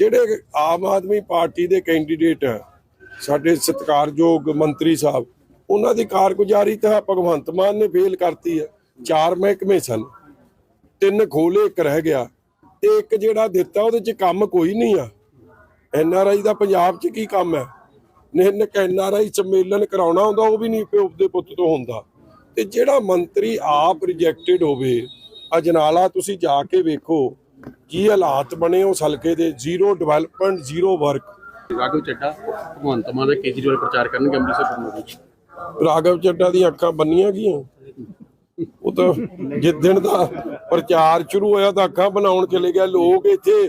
ਜਿਹੜੇ ਆਮ ਆਦਮੀ ਪਾਰਟੀ ਦੇ ਕੈਂਡੀਡੇਟ ਆ, ਸਾਡੇ ਸਤਿਕਾਰਯੋਗ ਮੰਤਰੀ ਸਾਹਿਬ, ਉਹਨਾਂ ਦੀ ਕਾਰਗੁਜ਼ਾਰੀ ਤਾਂ ਭਗਵੰਤ ਮਾਨ ਨੇ ਫੇਲ ਕਰਤੀ ਹੈ ਚਾਰ ਮਹਿਕਮੇ ਸਨ, ਤਿੰਨ ਖੋਲੇ ਇੱਕ ਰਹਿ ਗਿਆ। ਤੇ ਇੱਕ ਜਿਹੜਾ ਦਿੱਤਾ, ਉਹਦੇ 'ਚ ਕੰਮ ਕੋਈ ਨਹੀਂ ਆ। ਐਨ ਆਰ ਆਈ ਦਾ ਪੰਜਾਬ 'ਚ ਕੀ ਕੰਮ ਹੈ ਨਿਹਨ ਐਨ ਆਰ ਆਈ ਸੰਮੇਲਨ ਕਰਾਉਣਾ ਹੁੰਦਾ, ਉਹ ਵੀ ਨਹੀਂ ਪਿਓ ਦੇ ਪੁੱਤ ਤੋਂ ਹੁੰਦਾ। ਤੇ ਜਿਹੜਾ ਮੰਤਰੀ ਆਪ ਰਿਜੈਕਟਡ ਹੋਵੇ, ਅਜਨਾਲਾ ਤੁਸੀਂ ਜਾ ਕੇ ਵੇਖੋ ਕੀ ਹਾਲਾਤ ਬਣੇ ਉਸ ਹਲਕੇ ਦੇ? Zero development zero work. Raghav Chadha Bhagwant Mann ਦੇ ਕੇਜਰੀਵਾਲ ਪ੍ਰਚਾਰ ਕਰਨਗੇ ਅੰਮ੍ਰਿਤਸਰ ਪ੍ਰਮੋਦ ਵਿੱਚ ਰਾਘਵ ਚੱਡਾ ਦੀਆਂ ਅੱਖਾਂ ਬੰਨੀਆਂ ਗਈਆਂ? ਉਹ ਤਾਂ ਜਿੱਦਣ ਦਾ ਪ੍ਰਚਾਰ ਸ਼ੁਰੂ ਹੋਇਆ ਤਾਂ ਅੱਖਾਂ ਬਣਾਉਣ ਚਲੇ ਗਿਆ। ਲੋਕ ਇੱਥੇ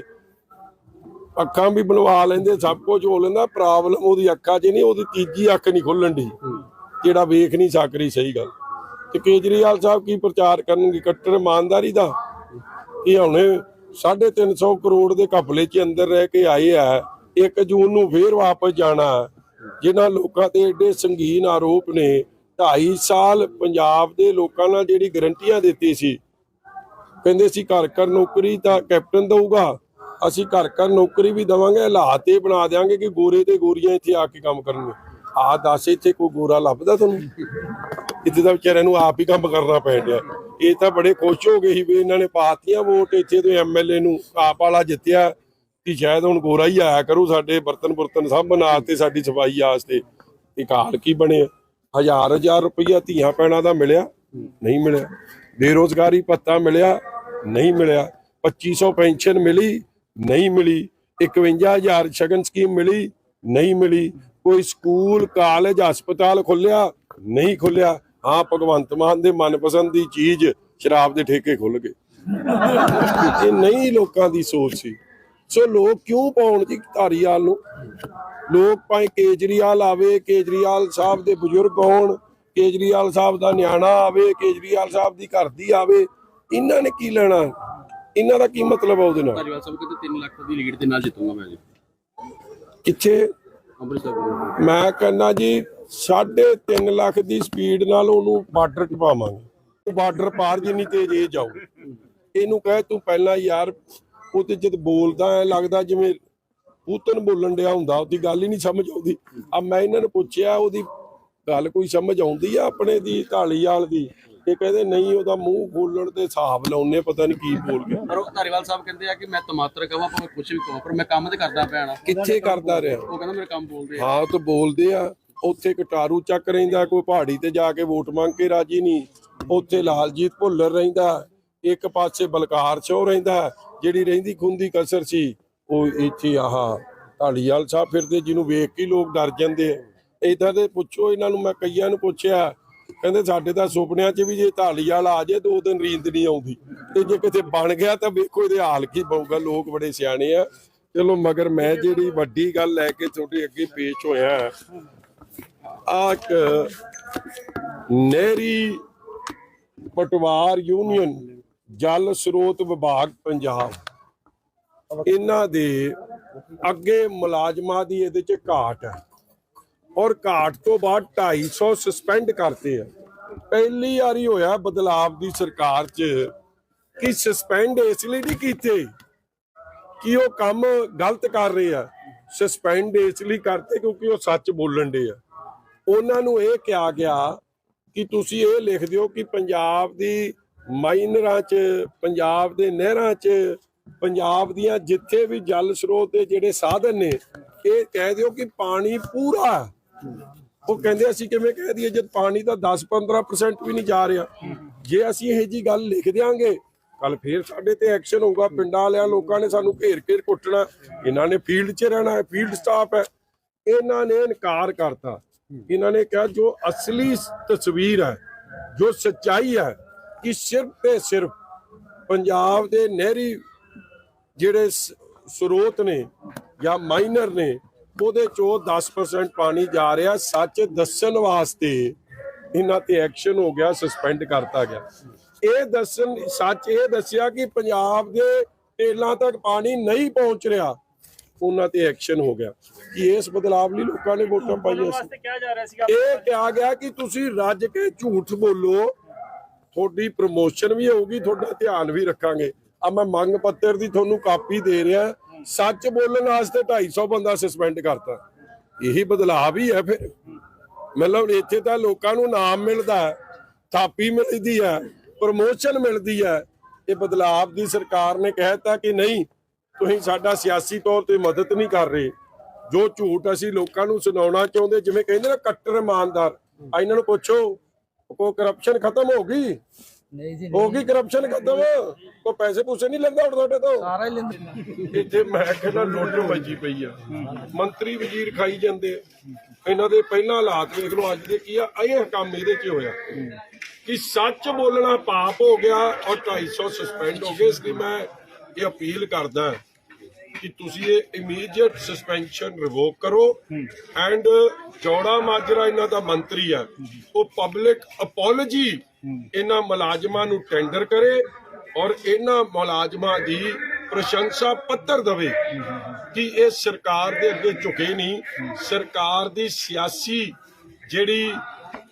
ਅੱਖਾਂ ਵੀ ਬਣਵਾ ਲੈਂਦੇ ਸਭ ਕੁਝ ਹੋ ਲੈਂਦਾ। ਪ੍ਰੋਬਲਮ ਉਹਦੀ ਅੱਖਾਂ 'ਚ ਨਹੀਂ ਉਹਦੀ ਤੀਜੀ ਅੱਖ ਨਹੀਂ ਖੁੱਲਣ ਦੀ ਜਿਹੜਾ ਵੇਖ ਨਹੀਂ ਸਕ ਰਹੀ ਸਹੀ ਗੱਲ। ਤੇ ਕੇਜਰੀਵਾਲ ਸਾਹਿਬ ਕੀ ਪ੍ਰਚਾਰ ਕਰਨਗੇ? ਕੱਟੜ ਇਮਾਨਦਾਰੀ ਦਾ। ਇਹ ਹੁਣੇ 350 ਕਰੋੜ ਦੇ ਘਪਲੇ 'ਚ ਅੰਦਰ ਰਹਿ ਕੇ ਆਏ ਆ। 1 ਜੂਨ ਨੂੰ ਫੇਰ ਵਾਪਸ ਜਾਣਾ। ਜਿਨ੍ਹਾਂ ਲੋਕਾਂ ਤੇ ਏਡੇ ਸੰਗੀਨ ਆਰੋਪ ਨੇ 2.5 ਸਾਲ ਪੰਜਾਬ ਦੇ ਲੋਕਾਂ ਨਾਲ ਜਿਹੜੀ ਗਰੰਟੀਆਂ ਦਿੱਤੀ ਸੀ। ਕਹਿੰਦੇ ਸੀ, ਘਰ ਘਰ ਨੌਕਰੀ ਤਾਂ ਕੈਪਟਨ ਦਊਗਾ। ਅਸੀਂ ਘਰ ਘਰ ਨੌਕਰੀ ਵੀ ਦਵਾਂਗੇ, ਹਾਲਾਤ ਇਹ ਬਣਾ ਦੇਾਂਗੇ ਕਿ ਗੋਰੇ ਤੇ ਗੋਰੀਆਂ ਇੱਥੇ ਆ ਕੇ ਕੰਮ ਕਰਨਗੇ। ਆ ਦੱਸ ਇੱਥੇ ਕੋਈ ਗੋਰਾ ਲੱਭਦਾ ਤੁਹਾਨੂੰ? ਇੱਥੇ ਤਾਂ ਵਿਚਾਰਿਆਂ ਨੂੰ ਆਪ ਹੀ ਕੰਮ ਕਰਨਾ ਪੈਣ ਡਿਆ। ਇਹ ਤਾਂ ਬੜੇ ਖੁਸ਼ ਹੋ ਗਏ ਸੀ ਵੀ ਇਹਨਾਂ ਨੇ ਪਾਤੀਆਂ ਵੋਟ, ਇੱਥੇ ਤੋਂ ਐਮਐਲਏ ਨੂੰ ਆਪ ਵਾਲਾ ਜਿੱਤਿਆ ਕਿ ਸ਼ਾਇਦ ਹੁਣ ਗੋਰਾ ਹੀ ਆਇਆ ਕਰੂ ਸਾਡੇ ਬਰਤਨ ਬੁਰਤਨ ਸਭ ਬਣਾ ਸਾਡੀ ਸਫ਼ਾਈ ਆਸਤੇ ਇਹ ਹਾਲ ਕੀ ਬਣਿਆ ਹਜ਼ਾਰ ਹਜ਼ਾਰ ਰੁਪਈਆ ਧੀਆਂ ਪੈਣਾ ਦਾ ਮਿਲਿਆ, ਨਹੀਂ ਮਿਲਿਆ। ਬੇਰੋਜ਼ਗਾਰੀ ਭੱਤਾ ਮਿਲਿਆ, ਨਹੀਂ ਮਿਲਿਆ। 2500 ਪੈਨਸ਼ਨ ਮਿਲੀ, ਨਹੀਂ ਮਿਲੀ। 51000 ਸ਼ਗਨ ਸਕੀਮ ਮਿਲੀ, ਨਹੀਂ ਮਿਲੀ। ਕੋਈ ਸਕੂਲ, ਕਾਲਜ, ਹਸਪਤਾਲ ਖੁੱਲਿਆ ਨਹੀਂ ਖੁੱਲਿਆ ਹਾਂ ਭਗਵੰਤ ਮਾਨ ਦੇ ਮਨਪਸੰਦ ਦੀ ਚੀਜ਼ ਸ਼ਰਾਬ ਦੇ ਠੇਕੇ ਖੁੱਲ ਗਏ। ਇਹ ਨਹੀਂ ਲੋਕਾਂ ਦੀ ਸੋਚ ਸੀ। ਸੋ ਲੋਕ ਕਿਉਂ ਪਾਉਣ ਜੀ ਧਾਰੀਵਾਲ ਨੂੰ? ਲੋਕ ਭਾਵੇਂ ਕੇਜਰੀਵਾਲ ਆਵੇ ਕੇਜਰੀਵਾਲ ਸਾਹਿਬ ਦੇ ਬਜ਼ੁਰਗ ਹੋਣ ਕੇਜਰੀਵਾਲ ਸਾਹਿਬ ਦਾ ਨਿਆਣਾ ਆਵੇ ਕੇਜਰੀਵਾਲ ਸਾਹਿਬ ਦੀ ਘਰ ਦੀ ਆਵੇ ਇਹਨਾਂ ਨੇ ਕੀ ਲੈਣਾ? ਇਹਨਾਂ ਦਾ ਕੀ ਮਤਲਬ ਆ ਉਹਦੇ ਨਾਲ? ਧਾਰੀਵਾਲ ਸਾਹਿਬ ਕਹਿੰਦੇ 3 ਲੱਖ ਦੀ ਲੀਡ ਦੇ ਨਾਲ ਜਿੱਤੂਗਾ ਮੈਂ ਜੀ। ਕਿੱਥੇ? ਅੰਮ੍ਰਿਤਸਰ ਮੈਂ ਕਹਿੰਦਾ ਜੀ 3.5 ਲੱਖ ਦੀ ਸਪੀਡ ਨਾਲ ਉਹਨੂੰ ਬਾਰਡਰ 'ਚ ਪਾਵਾਂਗੇ। ਬਾਰਡਰ ਪਾਰ ਜਿੰਨੀ ਤੇਜ਼ ਇਹ ਜਾਊ। ਇਹਨੂੰ ਕਹੇ ਤੂੰ ਪਹਿਲਾਂ ਯਾਰ ਉਹ ਤੇ ਜਦ ਬੋਲਦਾ ਐ ਲੱਗਦਾ ਜਿਵੇਂ ਪੂਤਨ ਬੋਲਣ ਡਿਆ ਹੁੰਦਾ ਉਹਦੀ ਗੱਲ ਹੀ ਨਹੀਂ ਸਮਝ ਆਉਂਦੀ। ਆ ਮੈਂ ਇਹਨਾਂ ਨੂੰ ਪੁੱਛਿਆ ਉਹਦੀ ਗੱਲ ਕੋਈ ਸਮਝ ਆਉਂਦੀ ਆ ਆਪਣੇ ਦੀ ਢਾਲੀਵਾਲ ਦੀ? ਇਹ ਕਹਿੰਦੇ ਨਹੀਂ ਉਹਦਾ ਮੂੰਹ ਖੋਲਣ ਤੇ ਹਿਸਾਬ ਲਾਉਣੇ ਪਤਾ ਨਹੀਂ ਕੀ ਬੋਲ ਗਿਆ। ਪਰ ਉਹ ਧਾਰੀਵਾਲ ਸਾਹਿਬ ਕਹਿੰਦੇ ਆ ਕਿ ਮੈਂ ਟਮਾਟਰ ਕਹਾਂ ਭਾਵੇਂ ਕੁਝ ਵੀ ਕਹਾਂ ਪਰ ਮੈਂ ਕੰਮ ਤੇ ਕਰਦਾ ਪਿਆ ਕਿੱਥੇ ਕਰਦਾ ਰਿਹਾ? ਉਹ ਕਹਿੰਦਾ ਮੇਰੇ ਕੰਮ ਬੋਲਦੇ ਆ। ਹਾਂ ਤਾਂ ਬੋਲਦੇ ਆ। ਉੱਥੇ ਕਟਾਰੂ ਚੱਕ ਰਹਿੰਦਾ, ਕੋਈ ਪਹਾੜੀ ਤੇ ਜਾ ਕੇ ਵੋਟ ਮੰਗ ਕੇ ਰਾਜੀ ਨਹੀਂ। ਉੱਥੇ ਲਾਲਜੀਤ ਭੁੱਲਰ ਰਹਿੰਦਾ, ਇੱਕ ਪਾਸੇ ਬਲਕਾਰ ਚੋ ਰਹਿੰਦਾ, ਜਿਹੜੀ ਰਹਿੰਦੀ ਖੁੰਦੀ ਕਸਰ ਸੀ, ਉਹ ਇੱਥੇ ਆਹ ਢਾਲੀਵਾਲ ਸਾਹਿਬ ਫਿਰਦੇ, ਜਿਹਨੂੰ ਵੇਖ ਕੇ ਲੋਕ ਡਰ ਜਾਂਦੇ ਇਦਾਂ ਦੇ ਪੁੱਛੋ ਇਹਨਾਂ ਨੂੰ, ਮੈਂ ਕਈਆਂ ਨੂੰ ਪੁੱਛਿਆ, ਕਹਿੰਦੇ ਸਾਡੇ ਤਾਂ ਸੁਪਨਿਆਂ 'ਚ ਵੀ ਜੇ ਢਾਲੀਵਾਲ ਆ ਜੇ, ਦੋ ਦਿਨ ਰੀਂਦ ਨਹੀਂ ਆਉਂਦੀ। ਤੇ ਜੇ ਕਿਤੇ ਬਣ ਗਿਆ ਤਾਂ ਵੇਖੋ ਇਹਦੇ ਹਾਲ ਕੀ ਪਊਗਾ, ਲੋਕ ਬੜੇ ਸਿਆਣੇ ਆ। ਚਲੋ, ਮਗਰ ਮੈਂ ਜਿਹੜੀ ਵੱਡੀ ਗੱਲ ਲੈ ਕੇ ਤੁਹਾਡੇ ਅੱਗੇ ਪੇਸ਼ ਹੋਇਆ ਆ ਨਹਿਰੀ ਪਟਵਾਰ ਯੂਨੀਅਨ, ਜਲ ਸਰੋਤ ਵਿਭਾਗ ਪੰਜਾਬ। ਇਹਨਾਂ ਦੇ ਅੱਗੇ ਮੁਲਾਜ਼ਮਾਂ ਦੀ ਇਹਦੇ ਚ ਘਾਟ ਹੈ। ਔਰ ਘਾਟ ਤੋਂ ਬਾਅਦ 250 ਸਸਪੈਂਡ ਕਰਤੇ ਆ। ਪਹਿਲੀ ਵਾਰੀ ਹੋਇਆ ਬਦਲਾਵ ਦੀ ਸਰਕਾਰ 'ਚ ਕਿ ਸਸਪੈਂਡ ਇਸ ਲਈ ਨਹੀਂ ਕੀਤੇ ਕਿ ਉਹ ਕੰਮ ਗਲਤ ਕਰ ਰਹੇ ਆ। ਸਸਪੈਂਡ ਇਸ ਲਈ ਕਰਤੇ ਕਿਉਂਕਿ ਉਹ ਸੱਚ ਬੋਲਣ ਦੇ ਆ। ਉਹਨਾਂ ਨੂੰ ਇਹ ਕਿਹਾ ਗਿਆ ਕਿ ਤੁਸੀਂ ਇਹ ਲਿਖ ਦਿਓ ਕਿ ਪੰਜਾਬ ਦੀ ਮਾਈਨਰਾਂ 'ਚ, ਪੰਜਾਬ ਦੇ ਨਹਿਰਾਂ 'ਚ, ਪੰਜਾਬ ਦੀਆਂ ਜਿੱਥੇ ਵੀ ਜਲ ਸਰੋਤ ਦੇ ਜਿਹੜੇ ਸਾਧਨ ਨੇ, ਇਹ ਕਹਿ ਦਿਓ ਕਿ ਪਾਣੀ ਪੂਰਾ ਉਹ ਕਹਿੰਦੇ ਅਸੀਂ ਕਿਵੇਂ ਕਹਿ ਦਈਏ, ਜਦ ਪਾਣੀ ਦਾ 10-15% ਵੀ ਨਹੀਂ ਜਾ ਰਿਹਾ। ਜੇ ਅਸੀਂ ਇਹ ਜੀ ਗੱਲ ਲਿਖ ਦਿਆਂਗੇ ਕੱਲ ਫੇਰ ਸਾਡੇ ਤੇ ਐਕਸ਼ਨ ਹੋਊਗਾ। ਪਿੰਡਾਂ ਵਾਲਿਆਂ ਲੋਕਾਂ ਨੇ ਸਾਨੂੰ ਘੇਰ ਘੇਰ ਕੁੱਟਣਾ। ਇਹਨਾਂ ਨੇ ਫੀਲਡ 'ਚ ਰਹਿਣਾ ਹੈ, ਫੀਲਡ ਸਟਾਫ ਹੈ। ਇਹਨਾਂ ਨੇ ਇਨਕਾਰ ਕਰਤਾ। ਇਹਨਾਂ ਨੇ ਕਿਹਾ, ਜੋ ਅਸਲੀ ਤਸਵੀਰ ਹੈ, ਜੋ ਸੱਚਾਈ ਹੈ ਕਿ ਸਿਰਫ ਤੇ ਸਿਰਫ ਪੰਜਾਬ ਦੇ ਨਹਿਰੀ ਜਿਹੜੇ ਸਰੋਤ ਨੇ ਜਾਂ ਮਾਈਨਰ ਨੇ, ਉਹਦੇ ਚੋਂ 10% ਪਾਣੀ ਜਾ ਰਿਹਾ। ਸੱਚ ਦੱਸਣ ਵਾਸਤੇ ਇਹਨਾਂ ਤੇ ਐਕਸ਼ਨ ਹੋ ਗਿਆ, ਸਸਪੈਂਡ ਕਰਤਾ ਗਿਆ। ਇਹ ਦੱਸਣ, ਸੱਚ ਇਹ ਦੱਸਿਆ ਕਿ ਪੰਜਾਬ ਦੇ ਟੇਲਾਂ ਤੱਕ ਪਾਣੀ ਨਹੀਂ ਪਹੁੰਚ ਰਿਹਾ। ਉਹਨਾਂ ਤੇ ਐਕਸ਼ਨ ਹੋ ਗਿਆ ਕਿ ਇਸ ਬਦਲਾਵ ਲਈ ਲੋਕਾਂ ਨੇ ਵੋਟਾਂ ਪਾਈਆਂ ਸੀ। ਇਹ ਕਿਹਾ ਗਿਆ ਕਿ ਤੁਸੀਂ ਰੱਜ ਕੇ ਝੂਠ ਬੋਲੋ ਤੁਹਾਡੀ ਪ੍ਰਮੋਸ਼ਨ ਵੀ ਹੋਊਗੀ ਤੁਹਾਡਾ ਧਿਆਨ ਵੀ ਰੱਖਾਂਗੇ। ਆ ਮੈਂ ਮੰਗ ਪੱਤਰ ਦੀ ਤੁਹਾਨੂੰ ਕਾਪੀ ਦੇ ਰਿਹਾ ਸੱਚ ਬੋਲਣ ਵਾਸਤੇ 250 ਬੰਦਾ ਸਸਪੈਂਡ ਕਰਤਾ। ਇਹੀ ਬਦਲਾਅ ਵੀ ਹੈ ਫਿਰ। ਮਤਲਬ ਇੱਥੇ ਤਾਂ ਲੋਕਾਂ ਨੂੰ ਨਾਮ ਮਿਲਦਾ ਹੈ ਥਾਪੀ ਮਿਲਦੀ ਹੈ ਪ੍ਰਮੋਸ਼ਨ ਮਿਲਦੀ ਹੈ। ਇਹ ਬਦਲਾਅ ਦੀ ਸਰਕਾਰ ਨੇ ਕਹਿਤਾ ਕਿ ਨਹੀਂ ਤੁਸੀਂ ਸਾਡਾ ਸਿਆਸੀ ਤੌਰ ਤੇ ਮਦਦ ਨਹੀਂ ਕਰ ਰਹੇ। ਜੋ ਝੂਠ ਅਸੀਂ ਲੋਕਾਂ ਨੂੰ ਸੁਣਾਉਣਾ ਚਾਹੁੰਦੇ ਜਿਵੇਂ ਕਹਿੰਦੇ ਨਾ ਕੱਟਰ ਇਮਾਨਦਾਰ ਆ ਇਹਨਾਂ ਨੂੰ ਪੁੱਛੋ ਕੋ ਕਰਪਸ਼ਨ ਖਤਮ ਹੋ ਗਈ? ਨਹੀਂ ਜੀ ਹੋ ਗਈ ਕਰਪਸ਼ਨ ਖਤਮ? ਕੋ ਪੈਸੇ ਪੂਸੇ ਨਹੀਂ ਲੈਂਦਾ ਹੁਣ ਤੁਹਾਡੇ ਤੋਂ? ਸਾਰਾ ਹੀ ਲੈਂਦੇ ਇੱਥੇ ਮੈਂ ਕਹਿੰਦਾ ਲੁੱਟ ਵੱਜੀ ਪਈ ਆ। ਮੰਤਰੀ ਵਜ਼ੀਰ ਖਾਈ ਜਾਂਦੇ। ਇਹਨਾਂ ਦੇ ਪਹਿਲਾਂ ਹਾਲਾਤ ਵੇਖ ਲਓ ਅੱਜ ਦੇ ਕੀ ਆ ਇਹ ਕੰਮ ਇਹਦੇ 'ਚ ਹੋਇਆ। ਕਿ ਸੱਚ ਬੋਲਣਾ ਪਾਪ ਹੋ ਗਿਆ ਔਰ 250 ਸਸਪੈਂਡ ਹੋ ਗਏ ਇਸ ਲਈ ਮੈਂ ਇਹ ਅਪੀਲ ਕਰਦਾ। ਕਿ ਤੁਸੀਂ ਇਹ ਇਮੀਡੀਏਟ ਸਸਪੈਂਸ਼ਨ ਰਿਵੋਕ ਕਰੋ ਐਂਡ ਜੋੜਾ ਮਾਜਰਾ ਇਹਨਾਂ ਦਾ ਮੰਤਰੀ ਆ, ਉਹ ਪਬਲਿਕ ਅਪੋਲੋਜੀ ਇਹਨਾਂ ਮੁਲਾਜ਼ਮਾਂ ਨੂੰ ਟੈਂਡਰ ਕਰੇ ਔਰ ਇਹਨਾਂ ਮੁਲਾਜ਼ਮਾਂ ਦੀ ਪ੍ਰਸ਼ੰਸਾ ਪੱਤਰ ਦਵੇ ਕਿ ਇਹ ਸਰਕਾਰ ਦੇ ਅੱਗੇ ਝੁਕੇ ਨਹੀਂ, ਸਰਕਾਰ ਦੀ ਸਿਆਸੀ ਜਿਹੜੀ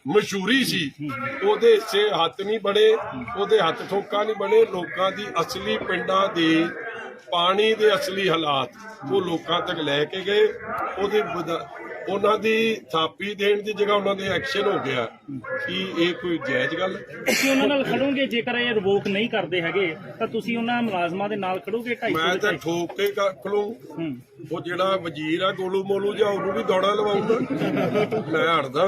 ਮਸ਼ਹੂਰੀ ਸੀ, ਉਹਦੇ ਹਿੱਸੇ ਹੱਥ ਨਹੀਂ ਬਣੇ ਉਹਦੇ ਹੱਥ ਠੋਕਾ ਨਹੀਂ ਬਣੇ ਲੋਕਾਂ ਦੀ ਅਸਲੀ ਪਿੰਡਾਂ ਦੇ ਪਾਣੀ ਦੇ ਅਸਲੀ ਹਾਲਾਤ ਉਹ ਲੋਕਾਂ ਤੱਕ ਲੈ ਕੇ ਗਏ। ਉਹਦੀ ਉਹਨਾਂ ਦੀ ਥਾਪੀ ਦੇਣ ਦੀ ਜਗ੍ਹਾ ਉਹਨਾਂ ਦੇ ਐਕਸ਼ਨ ਹੋ ਗਿਆ। ਕਿ ਇਹ ਕੋਈ ਜਾਇਜ਼ ਗੱਲ? ਤੁਸੀਂ ਉਹਨਾਂ ਨਾਲ ਖੜੋਗੇ ਜੇਕਰ ਇਹ ਰਿਵੋਕ ਨਹੀਂ ਕਰਦੇ ਹੈਗੇ ਤਾਂ ਤੁਸੀਂ ਉਹਨਾਂ ਮੁਲਾਜ਼ਮਾਂ ਦੇ ਨਾਲ ਖੜੋਗੇ 250 ਮੈਂ ਤਾਂ 250 ਠੋਕ ਕੇ ਖਲੂ ਉਹ ਜਿਹੜਾ ਵਜ਼ੀਰ ਆ ਗੋਲੂ ਮੋਲੂ ਜਾਂ ਉਹਨੂੰ ਵੀ ਦੌੜਾ ਲਵਾਉਂਦਾ ਮੈਂ ਹਟਦਾ।